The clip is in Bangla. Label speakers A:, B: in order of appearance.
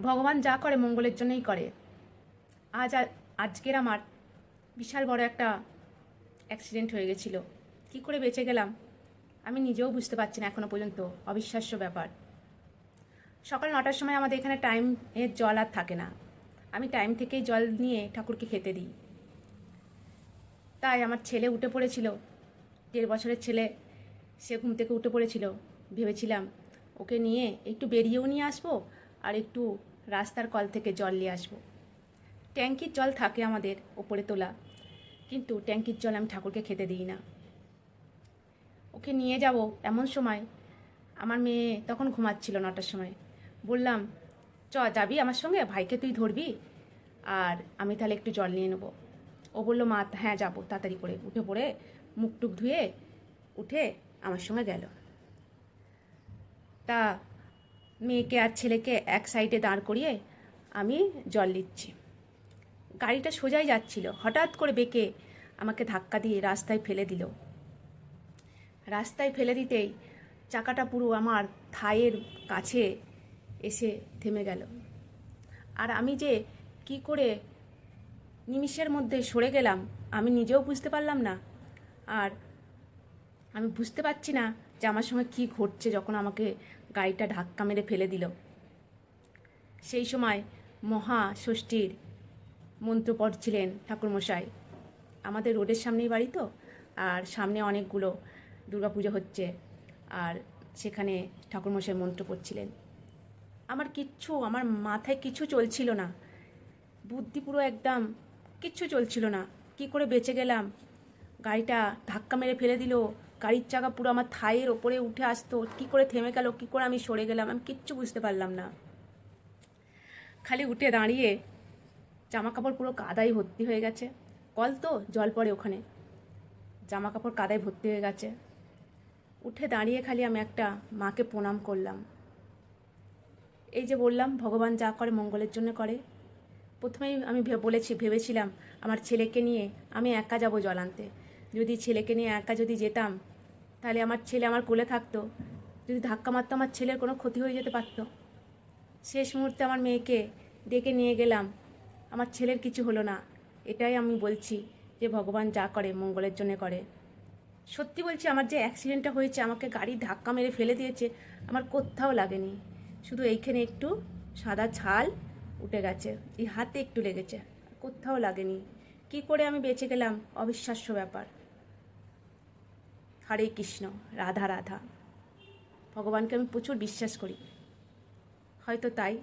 A: ভগবান যা করে মঙ্গলের জন্যই করে। আজ আজকের আমার বিশাল বড় একটা অ্যাক্সিডেন্ট হয়ে গেছিল। কি করে বেঁচে গেলাম? আমি নিজেও বুঝতে পারছি না এখনও পর্যন্ত। অবিশ্বাস্য ব্যাপার। সকাল নটার সময় আমাদের এখানে টাইমের জল আর থাকে না। আমি টাইম থেকেই জল নিয়ে ঠাকুরকে খেতে দিই। তাই আমার ছেলে উঠে পড়েছিল। দেড় বছরের ছেলে, সে ঘুম থেকে উঠে পড়েছিল। ভেবেছিলাম ওকে নিয়ে একটু বেরিয়েও নিয়ে আসব আর একটু রাস্তার কল থেকে জল নিয়ে আসব। ট্যাঙ্কির জল থাকে আমাদের ওপরে তোলা, কিন্তু ট্যাঙ্কির জল আমি ঠাকুরকে খেতে দিই না। ওকে নিয়ে যাব এমন সময়, আমার মেয়ে তখন ঘুমাচ্ছিল নটার সময়। বললাম, চ, যাবি আমার সঙ্গে? ভাইকে তুই ধরবি? আর আমি তাহলে একটু জল নিয়ে নেব। ও বলল, মা হ্যাঁ যাব। তাড়াতাড়ি করে উঠে পড়ে, মুখ টুক ধুয়ে উঠে আমার সঙ্গে গেল। তা মেয়েকে আর ছেলেকে এক সাইডে দাঁড় করিয়ে আমি জল নিচ্ছি গাড়িটা সোজাই যাচ্ছিল। হঠাৎ করে বেঁকে আমাকে ধাক্কা দিয়ে রাস্তায় ফেলে দিল। রাস্তায় ফেলে দিতেই চাকাটা পুরো আমার থায়ের কাছে এসে থেমে গেল। আর আমি যে কি করে নিমিষের মধ্যে সরে গেলাম, আমি নিজেও বুঝতে পারলাম না। আর আমি বুঝতে পারছি না যে আমার সঙ্গে কী ঘটছে যখন আমাকে গাড়িটা ধাক্কা মেরে ফেলে দিল। সেই সময় মহা ষষ্ঠীর মন্ত্র পড়ছিলেন ঠাকুরমশাই। আমাদের রোডের সামনেই বাড়ি তো, আর সামনে অনেকগুলো দুর্গাপুজো হচ্ছে, আর সেখানে ঠাকুরমশাই মন্ত্র পড়ছিলেন আমার কিচ্ছু, আমার মাথায় কিছু চলছিল না। বুদ্ধি পুরো একদম কিচ্ছু চলছিল না। কি করে বেঁচে গেলাম? গাড়িটা ধাক্কা মেরে ফেলে দিল গাড়ির চাকা পুরো আমার থায়ের ওপরে উঠে আসতো। কি করে থেমে গেল, কি করে আমি সরে গেলাম, আমি কিচ্ছু বুঝতে পারলাম না। খালি উঠে দাঁড়িয়ে জামা কাপড় পুরো কাদায় ভর্তি হয়ে গেছে। কল তো, জল পড়ে ওখানে। জামা কাপড় কাদায় ভর্তি হয়ে গেছে। উঠে দাঁড়িয়ে খালি আমি একটা মাকে প্রণাম করলাম। এই যে বললাম, ভগবান যা করে মঙ্গলের জন্য করে। প্রথমেই আমি বলেছি, ভেবেছিলাম, আমার ছেলেকে নিয়ে আমি একা যাব জল আনতে। যদি ছেলেকে নিয়ে একা যদি যেতাম তাহলে আমার ছেলে আমার কোলে থাকতো। যদি ধাক্কা মারতো আমার ছেলের কোনো ক্ষতি হয়ে যেতে পারতো। শেষ মুহূর্তে আমার মেয়েকে ডেকে নিয়ে গেলাম। আমার ছেলের কিছু হলো না। এটাই আমি বলছি যে ভগবান যা করে মঙ্গলের জন্য করে। সত্যি বলছি আমার যে অ্যাক্সিডেন্টটা হয়েছে, আমাকে গাড়ি ধাক্কা মেরে ফেলে দিয়েছে, আমার কোথাও লাগেনি। শুধু এইখানে একটু সাদা ছাল উঠে গেছে। এই হাতে একটু লেগেছে। কোথাও লাগেনি। কি করে আমি বেঁচে গেলাম? অবিশ্বাস্য ব্যাপার। হরে কৃষ্ণ রাধা রাধা। ভগবানকে আমি প্রচুর বিশ্বাস করি। হয়তো তাই